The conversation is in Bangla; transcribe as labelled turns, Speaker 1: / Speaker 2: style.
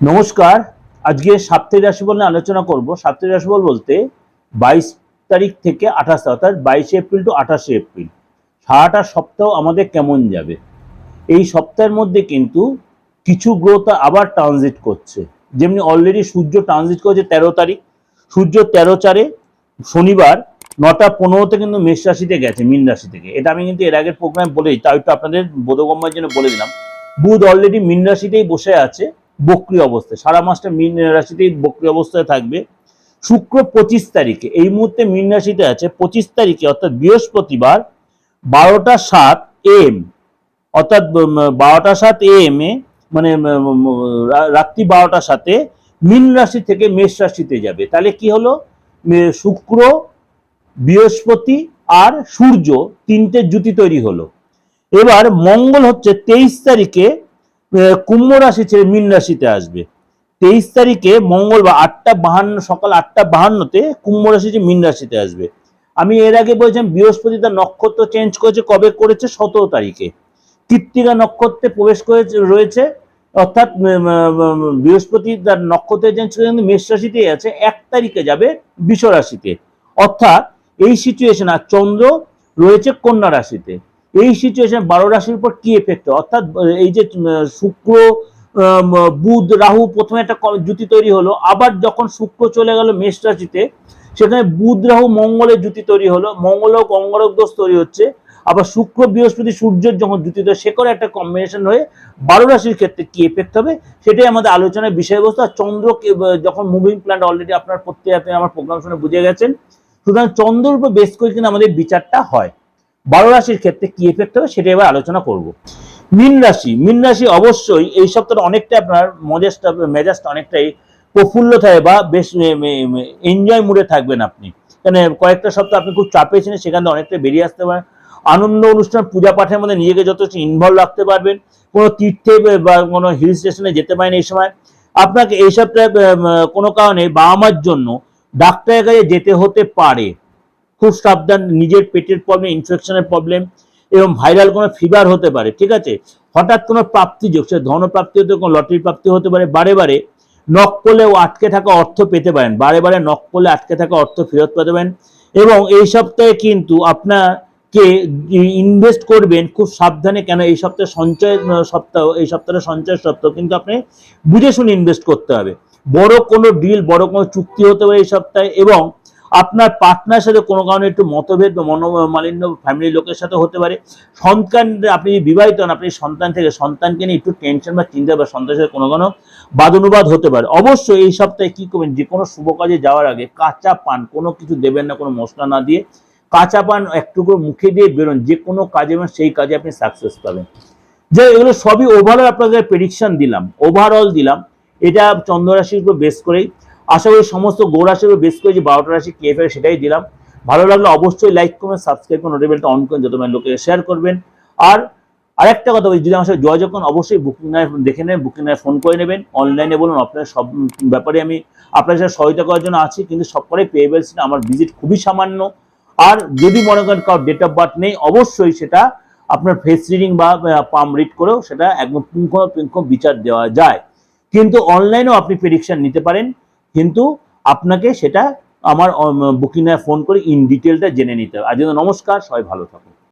Speaker 1: নমস্কার। আজকে সাপ্তাহিক রাশিফল নিয়ে আলোচনা করব। সাপ্তাহিক রাশিফল বলতে বাইশ তারিখ থেকে আঠাশ, অর্থাৎ বাইশে এপ্রিল টু আঠাশে এপ্রিল। সারাটা সপ্তাহ আমাদের কেমন যাবে? এই সপ্তাহের মধ্যে কিন্তু কিছু গ্রহ আবার ট্রানজিট করছে। যেমনি অলরেডি সূর্য ট্রানজিট করছে তেরো তারিখ, সূর্য তেরো চারে, শনিবার নটা পনেরোতে কিন্তু মেষ রাশিতে গেছে, মীন রাশি থেকে। এটা আমি কিন্তু এর আগের প্রোগ্রামে বলেই তাই একটু আপনাদের বোধগম্যের জন্য বলে দিলাম। বুধ অলরেডি মীন রাশিতেই বসে আছে। বক্রি অবস্থায় সারা মাসটা মীন রাশিতেই বক্রি অবস্থায় থাকবে। শুক্র পঁচিশ তারিখে। এই মুহূর্তে মীন রাশিতে আছে পঁচিশ তারিখে, অর্থাৎ বৃহস্পতিবার, বারোটা সাত এম। অর্থাৎ বারোটা সাত এম এ মানে রাত্রি বারোটার সাথে মীন রাশি থেকে মেষ রাশিতে যাবে। তাহলে কি হলো? শুক্র, বৃহস্পতি আর সূর্য তিনটে জুতি তৈরি হলো। এবার মঙ্গল হচ্ছে তেইশ তারিখে কুম্ভ রাশি ছেড়ে মীন রাশিতে আসবে। তেইশ তারিখে মঙ্গলবার আটটা বাহান্ন, সকাল আটটা বাহান্নতে কুম্ভ রাশি যে মীন রাশিতে আসবে। আমি এর আগে বলেছিলাম, বৃহস্পতি তার নক্ষত্র চেঞ্জ করেছে, কবে করেছে? সতেরো তারিখে। কৃত্তিকা নক্ষত্রে প্রবেশ করেছে, রয়েছে। অর্থাৎ বৃহস্পতি তার নক্ষত্রে চেঞ্জ করে কিন্তু মেষ রাশিতেই আছে। এক তারিখে যাবে বৃষ রাশিতে। অর্থাৎ, এই সিচুয়েশন আর চন্দ্র রয়েছে কন্যা রাশিতে। এই সিচুয়েশন বারো রাশির উপর কি এফেক্ট অর্থাৎ এই যে শুক্র বুধ, রাহু প্রথমে একটা জুতি তৈরি হলো। আবার যখন শুক্র চলে গেল মেষ রাশিতে, সেখানে বুধ, রাহু, মঙ্গলের জুতি তৈরি হলো। মঙ্গল ও অঙ্গরক দোষ তৈরি হচ্ছে। আবার শুক্র, বৃহস্পতি, সূর্যের যখন জুতি তৈরি, সে করে একটা কম্বিনেশন হয়ে বারো রাশির ক্ষেত্রে কি এফেক্ট হবে? সেটাই আমাদের আলোচনার বিষয়বস্তু। আর চন্দ্র যখন মুভিং প্ল্যান্ট অলরেডি আপনার প্রত্যেক আমার প্রোগ্রাম শুনে বুঝে গেছেন। সুতরাং চন্দ্রের উপর বেশ করে কিন্তু আমাদের বিচারটা হয়। বারো রাশির ক্ষেত্রে কি এফেক্ট হবে সেটা এবার আলোচনা করব। মীন রাশি মীন রাশি অবশ্যই এই সপ্তাহে অনেকটা আপনার মজাজটা মেজাজটা অনেকটাই প্রফুল্ল থাকে বা বেশ এনজয় মুডে থাকবেন আপনি। মানে কয়েকটা সপ্তাহ আপনি খুব চাপে ছিলেন, সেখান থেকে অনেকটা বেরিয়ে আসতে পারেন। আনন্দ অনুষ্ঠান, পূজা পাঠের মধ্যে নিজেকে যথেষ্ট ইনভলভ রাখতে পারবেন। কোনো তীর্থে বা কোনো হিল স্টেশনে যেতে পারেন এই সময়। আপনাকে এই সপ্তাহে কোনো কারণে বাবা মার জন্য ডাক্তারের কাছে যেতে হতে পারে। খুব সাবধান, নিজের পেটের প্রবলেম ইনফেকশনের প্রবলেম এবং ভাইরাল কোনো ফিভার হতে পারে, ঠিক আছে? হঠাৎ কোনো প্রাপ্তি যোগ, সে ধনপ্রাপ্তি হতে কোনো লটারি প্রাপ্তি হতে পারে, বারে বারে নক করলে ও আটকে থাকা অর্থ পেতে পারেন, বারে বারে নক করলে আটকে থাকা অর্থ ফেরত পেতে পারেন এবং এই সপ্তাহে কিন্তু আপনাকে ইনভেস্ট করবেন খুব সাবধানে, কেন এই সপ্তাহে সঞ্চয়, সপ্তাহ, এই সপ্তাহে সঞ্চয় সপ্তাহ কিন্তু আপনি বুঝে শুনে ইনভেস্ট করতে হবে। বড় কোনো ডিল বড় কোনো চুক্তি হতে পারে এই সপ্তাহে এবং আপনার পার্টনার সাথে কোনো কারণে একটু মতভেদ বা মনোমালিন্য ফ্যামিলির লোকের সাথে হতে পারে। সন্তান আপনি যদি বিবাহিত হন, আপনি সন্তান থেকে সন্তানকে নিয়ে একটু টেনশন বা চিন্তা বা সন্তানের সাথে কোনো কোনো বাদানুবাদ হতে পারে। অবশ্যই এই সপ্তাহে কি করবেন? যে কোনো শুভ কাজে যাওয়ার আগে কাঁচা পান, কোনো কিছু দেবেন না, কোনো মশলা না দিয়ে কাঁচা পান একটু করে মুখে দিয়ে বেরোন। যে কোনো কাজে সেই কাজে আপনি সাকসেস পাবেন। যে এগুলো সবই ওভারঅল আপনাদের প্রেডিকশন দিলাম। ওভারঅল দিলাম। এটা চন্দ্র রাশির উপর বেস করেই। আশা করি সমস্ত গৌরাশির উপর বেস করে বারোটা রাশি কে ফেলে সেটাই দিলাম। ভালো লাগলে অবশ্যই লাইক করবেন সাবস্ক্রাইব করুন নোটিফিকেশনটা অন করুন যত মানে লোকে শেয়ার করবেন। আর আরেকটা কথা বলি, যদি আমার সাথে যোগাযোগ করুন, অবশ্যই বুকিং নয় দেখে নেবেন বুকিং নয় ফোন করে নেবেন। অনলাইনে বলুন, আপনার সব ব্যাপারে আমি আপনার সাথে সহায়তা করার জন্য আছি, কিন্তু সবকটাই পেয়েবেল আমার ভিজিট খুবই সামান্য। আর যদি মনে করেন কারোর ডেট অফ বার্থ নেই, অবশ্যই সেটা আপনার ফেস রিডিং বা পাম রিড করেও সেটা একদম পুঙ্খানুপুঙ্খ বিচার দেওয়া যায়। কিন্তু অনলাইনেও আপনি প্রেডিকশন নিতে পারেন। কিন্তু আপনাকে সেটা আমার বুকিং ফোন করে ইন ডিটেলটা জেনে নিতে হবে। আর জন্য নমস্কার, সবাই ভালো থাকুন।